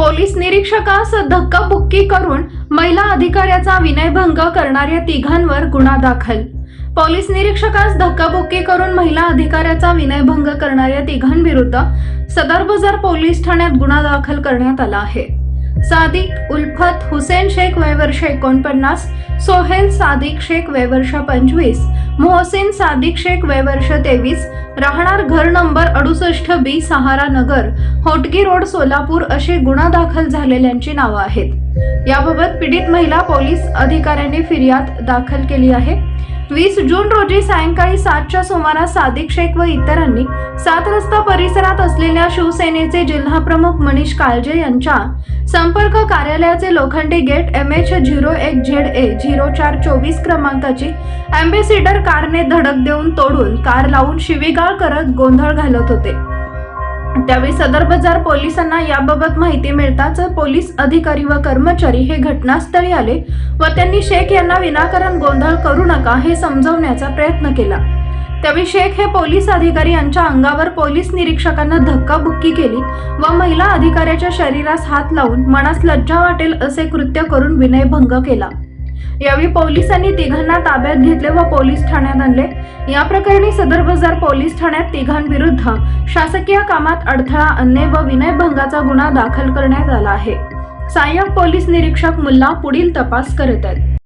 Police निरीक्षकास धक्काबुक्की करून महिला अधिकाऱ्याचा विनयभंग करणाऱ्या तिघांवर गुन्हा दाखल. पोलीस निरीक्षकास धक्काबुक्की करून महिला अधिकाऱ्याचा विनयभंग करणाऱ्या तिघांविरुद्ध सदर बाजार पोलीस ठाण्यात गुन्हा दाखल करण्यात आला आहे. सादिक उल्फत हुसेन शेख वर्ष एकोणपन्नास सोहेल सादिक शेख वय वर्ष पंचवीस मोहसिन सादिक शेख वय वर्ष तेवीस राहणार घर नंबर अडुसष्ट बी सहारा नगर होटगी रोड सोलापूर अशी गुन्हा दाखल झालेल्यांची नावं आहेत. याबाबत पीडित महिला पोलीस अधिकाऱ्यांनी फिर्याद दाखल केली आहे. वीस जून रोजी सायंकाळी सातच्या सुमारास सादिक शेख व इतरांनी सात रस्ता परिसरात असलेल्या शिवसेनेचे जिल्हाप्रमुख मनीष काळजे यांच्या संपर्क कार्यालयाचे लोखंडी गेट एम एच झिरो एक झेड ए झिरो चार चोवीस क्रमांकाची अँबेसिडर कारने धडक देऊन तोडून कार लावून शिवीगाळ करत गोंधळ घालत होते. त्यावेळी सदर बाजार पोलिसांना याबाबत माहिती मिळताच पोलीस अधिकारी व कर्मचारी हे घटनास्थळी आले व त्यांनी शेख यांना विनाकारण गोंधळ करू नका हे समजवण्याचा प्रयत्न केला. त्यावेळी शेख हे पोलीस अधिकारी यांच्या अंगावर पोलीस निरीक्षकांना धक्काबुक्की केली व महिला अधिकाऱ्याच्या शरीरास हात लावून मनास लज्जा वाटेल असे कृत्य करून विनयभंग केला. यावेळी पोलिसांनी तिघांना ताब्यात घेतले व पोलीस ठाण्यात आणले. या प्रकरणी सदर बाजार पोलीस ठाण्यात तिघांविरुद्ध शासकीय कामात अडथळा आणणे व विनयभंगाचा गुन्हा दाखल करण्यात आला आहे. सहाय्यक पोलीस निरीक्षक मुल्ला पुढील तपास करत आहेत.